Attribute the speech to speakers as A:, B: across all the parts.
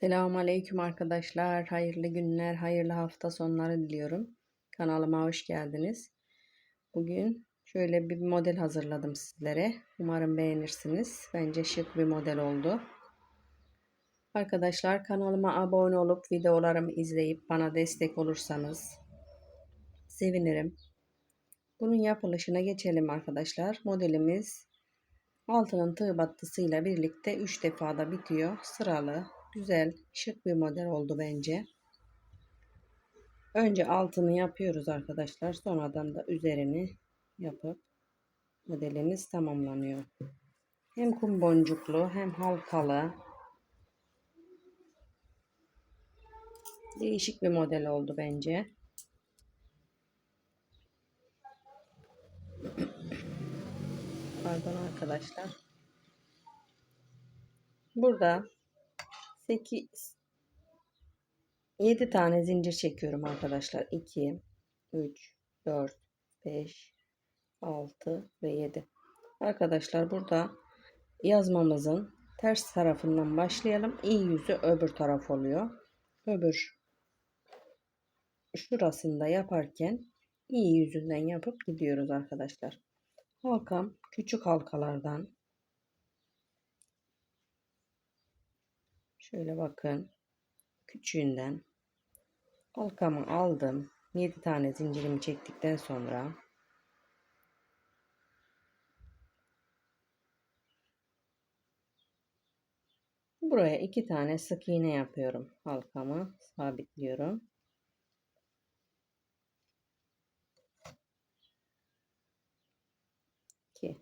A: Selamun Aleyküm arkadaşlar. Hayırlı günler, hayırlı hafta sonları diliyorum. Kanalıma hoş geldiniz. Bugün şöyle bir model hazırladım sizlere. Umarım beğenirsiniz. Bence şık bir model oldu. Arkadaşlar kanalıma abone olup videolarımı izleyip bana destek olursanız sevinirim. Bunun yapılışına geçelim arkadaşlar. Modelimiz altının tığ battısıyla birlikte 3 defada bitiyor. Sıralı Güzel, şık bir model oldu bence. Önce altını yapıyoruz arkadaşlar. Sonradan da üzerini yapıp modelimiz tamamlanıyor. Hem kum boncuklu hem halkalı. Değişik bir model oldu bence. Pardon arkadaşlar. Burada 8 7 tane zincir çekiyorum arkadaşlar. 2 3 4 5 6 ve 7. Arkadaşlar burada yazmamızın ters tarafından başlayalım. İyi yüzü öbür taraf oluyor. Öbür şurasında yaparken iyi yüzünden yapıp gidiyoruz arkadaşlar. Halkam küçük halkalardan Şöyle bakın. Küçüğünden halkamı aldım. 7 tane zincirimi çektikten sonra buraya iki tane sık iğne yapıyorum. Halkamı sabitliyorum. İki.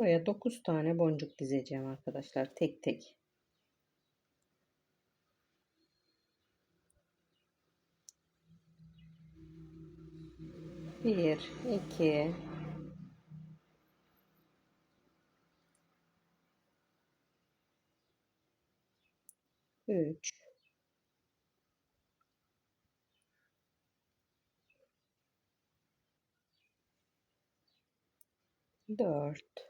A: Buraya 9 tane boncuk dizeceğim arkadaşlar tek tek. Bir, iki, üç, dört,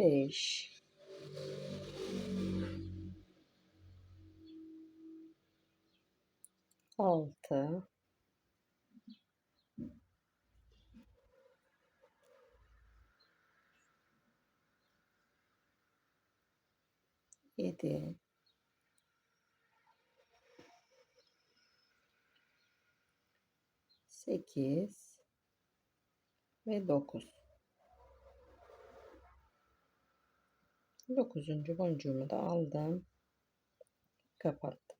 A: 5 6 7 8 ve 9 Dokuzuncu boncuğumu da aldım. Kapattım.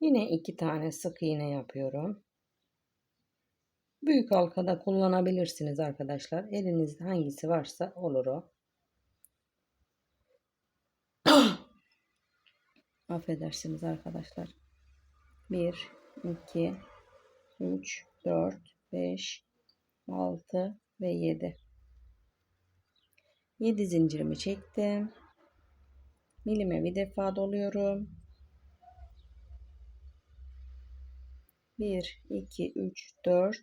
A: Yine iki tane sık iğne yapıyorum. Büyük halkada kullanabilirsiniz arkadaşlar. Elinizde hangisi varsa olur o. Affedersiniz arkadaşlar. 1, 2, 3, 4, 5, 6 ve 7. 7 zincirimi çektim. Milime bir defa doluyorum. 1, 2, 3, 4.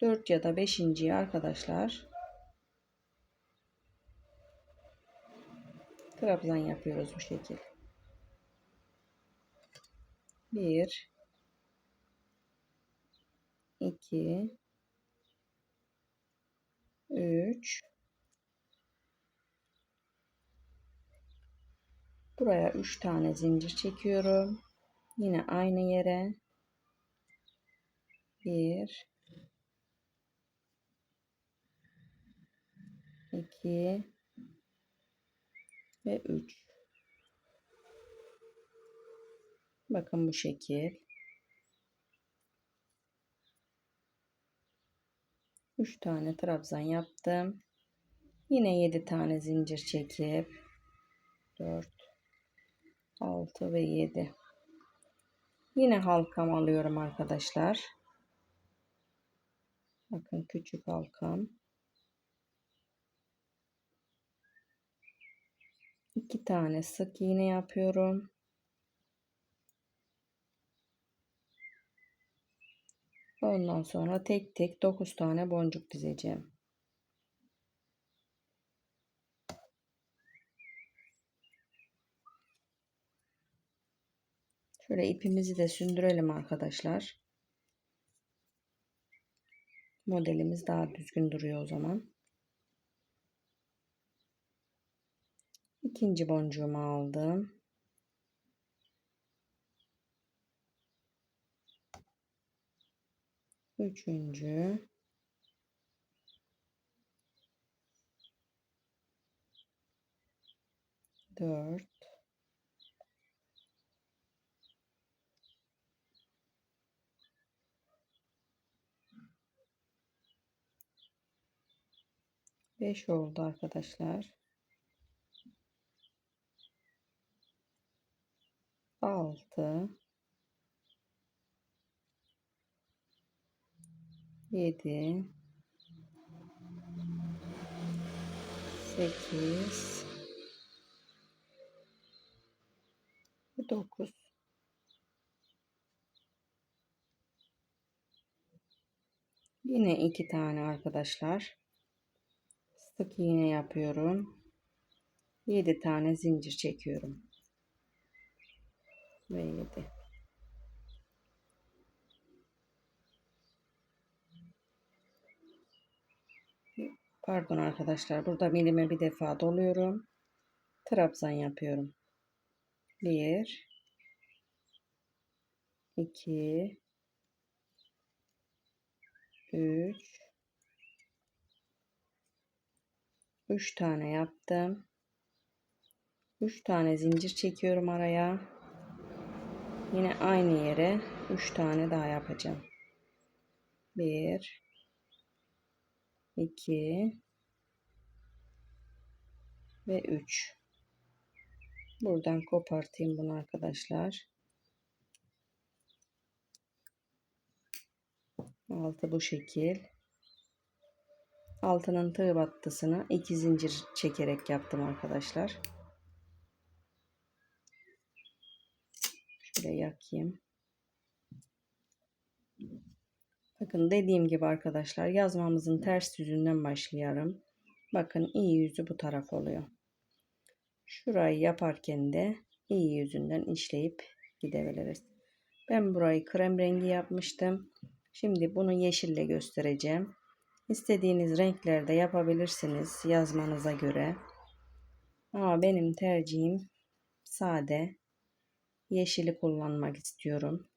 A: 4 ya da 5. arkadaşlar trabzan yapıyoruz bu şekil. 1 2 3 Buraya 3 tane zincir çekiyorum. Yine aynı yere. 1 2 ve 3 Bakın bu şekil. 3 tane trabzan yaptım. Yine 7 tane zincir çekip 4 6 ve 7 Yine halkam alıyorum arkadaşlar. Bakın küçük halkam. 2 tane sık iğne yapıyorum. Ondan sonra tek tek 9 tane boncuk dizeceğim. Şöyle ipimizi de sündürelim arkadaşlar. Modelimiz daha düzgün duruyor o zaman. İkinci boncuğumu aldım. Üçüncü. Dört. Beş oldu arkadaşlar. Altı. Yedi. Sekiz. Dokuz. Yine iki tane arkadaşlar. Sık iğne yapıyorum. 7 tane zincir çekiyorum. Ve 7. Pardon arkadaşlar. Burada milime bir defa doluyorum. Trabzan yapıyorum. 1 2 3 3 tane yaptım. 3 tane zincir çekiyorum araya. Yine aynı yere 3 tane daha yapacağım. 1 2 ve 3 buradan kopartayım bunu arkadaşlar. Altı bu şekil. Altının tığ battısını iki zincir çekerek yaptım arkadaşlar. Şöyle yakayım Bakın dediğim gibi arkadaşlar yazmamızın ters yüzünden başlayalım. Bakın iyi yüzü bu taraf oluyor. Şurayı yaparken de iyi yüzünden işleyip gidebiliriz. Ben burayı krem rengi yapmıştım. Şimdi bunu yeşille göstereceğim. İstediğiniz renklerde yapabilirsiniz yazmanıza göre. Ama benim tercihim sade. Yeşili kullanmak istiyorum.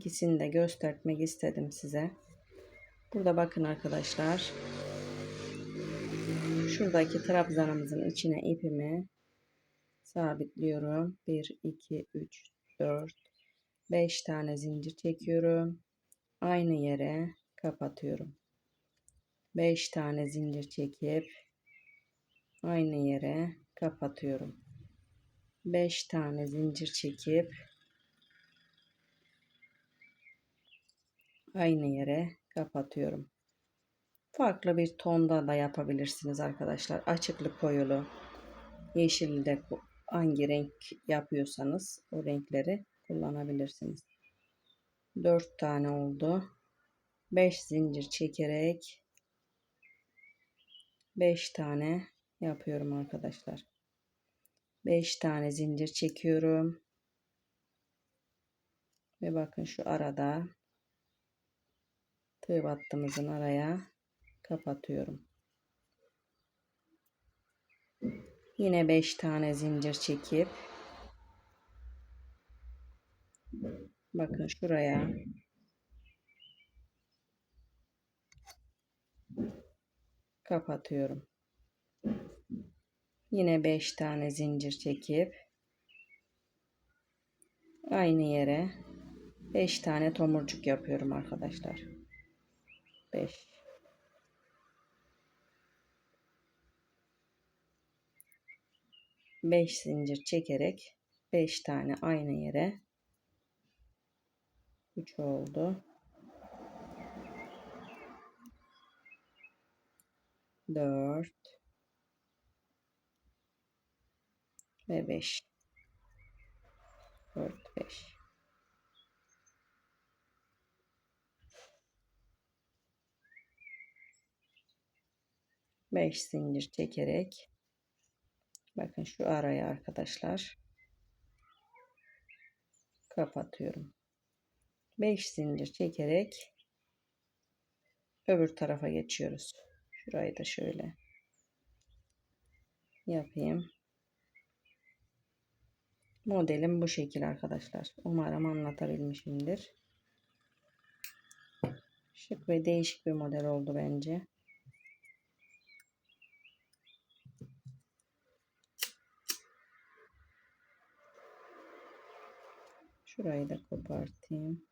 A: İkisini de göstermek istedim size. Burada bakın arkadaşlar. Şuradaki trabzanımızın içine ipimi sabitliyorum. 1, 2, 3, 4, 5 tane zincir çekiyorum. Aynı yere kapatıyorum. 5 tane zincir çekip aynı yere kapatıyorum. 5 tane zincir çekip aynı yere kapatıyorum. Farklı bir tonda da yapabilirsiniz arkadaşlar. Açıklı koyulu, yeşil de hangi renk yapıyorsanız o renkleri kullanabilirsiniz. 4 tane oldu. 5 zincir çekerek 5 tane yapıyorum arkadaşlar. 5 tane zincir çekiyorum. Ve bakın şu arada tığ battımızın araya kapatıyorum. Yine 5 tane zincir çekip bakın şuraya kapatıyorum. Yine 5 tane zincir çekip aynı yere 5 tane tomurcuk yapıyorum arkadaşlar. 5 5 zincir çekerek 5 tane aynı yere 3 oldu. 4 ve 5 4 5 5 zincir çekerek bakın şu araya arkadaşlar kapatıyorum. 5 zincir çekerek öbür tarafa geçiyoruz. Şurayı da şöyle yapayım. Modelim bu şekil arkadaşlar. Umarım anlatabilmişimdir. Şık ve değişik bir model oldu bence Şurayı da kopartayım.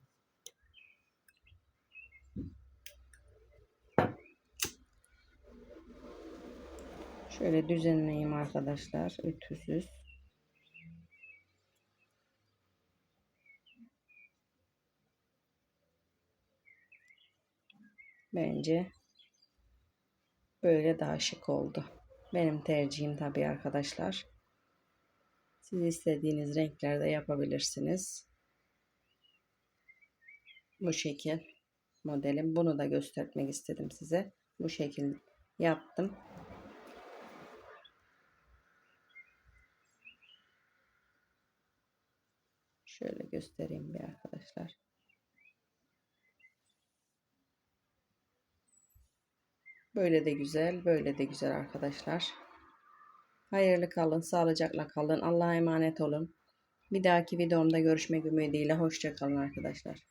A: Şöyle düzenleyeyim arkadaşlar. Ütüsüz. Bence böyle daha şık oldu. Benim tercihim tabii arkadaşlar. Siz istediğiniz renklerde yapabilirsiniz. Bu şekil modelim. Bunu da göstermek istedim size. Bu şekil yaptım. Şöyle göstereyim bir arkadaşlar. Böyle de güzel, böyle de güzel arkadaşlar. Hayırlı kalın, sağlıcakla kalın. Allah'a emanet olun. Bir dahaki videomda görüşmek ümidiyle. Hoşçakalın arkadaşlar.